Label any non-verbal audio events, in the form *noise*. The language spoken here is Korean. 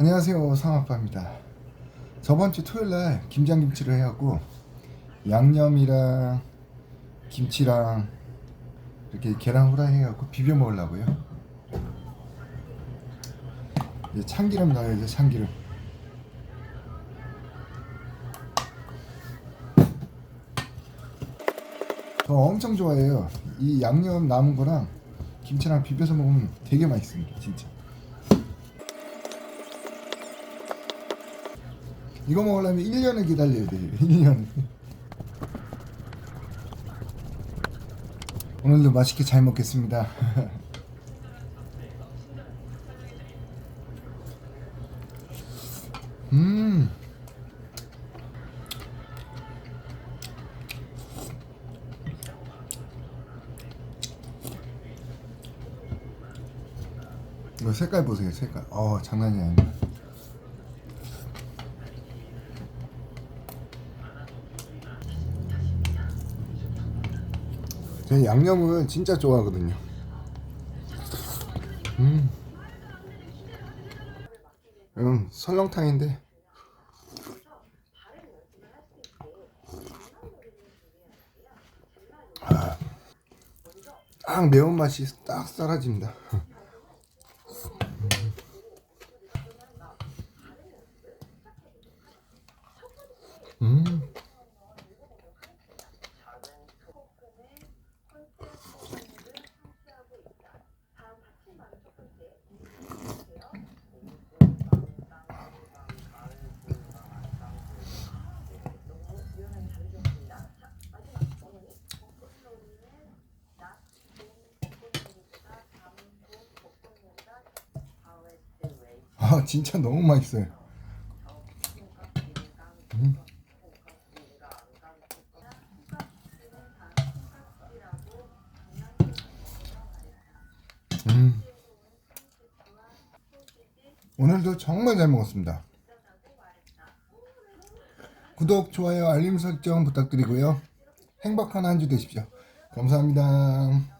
안녕하세요 상아빠입니다. 저번 주 토요일날 김장김치를 해갖고 양념이랑 김치랑 이렇게 계란 후라이 해갖고 비벼 먹으려고요. 이제 참기름 넣어야죠 참기름. 저 엄청 좋아해요. 이 양념 남은 거랑 김치랑 비벼서 먹으면 되게 맛있습니다 진짜 이거 먹으려면 1년을 기다려야 돼요. 1년. 오늘도 맛있게 잘 먹겠습니다. *laughs* 음. 이거 색깔 보세요, 색깔. 어, 장난이 아니야. 제가 양념을 진짜 좋아하거든요. 음. 이건 설렁탕인데. 아, 딱 매운맛이 딱 사라집니다. 음. 아 진짜 너무 맛있어요. 음. 음. 오늘도 정말 잘 먹었습니다. 구독, 좋아요, 알림 설정 부탁드리고요. 행복한 한 주 되십시오. 감사합니다.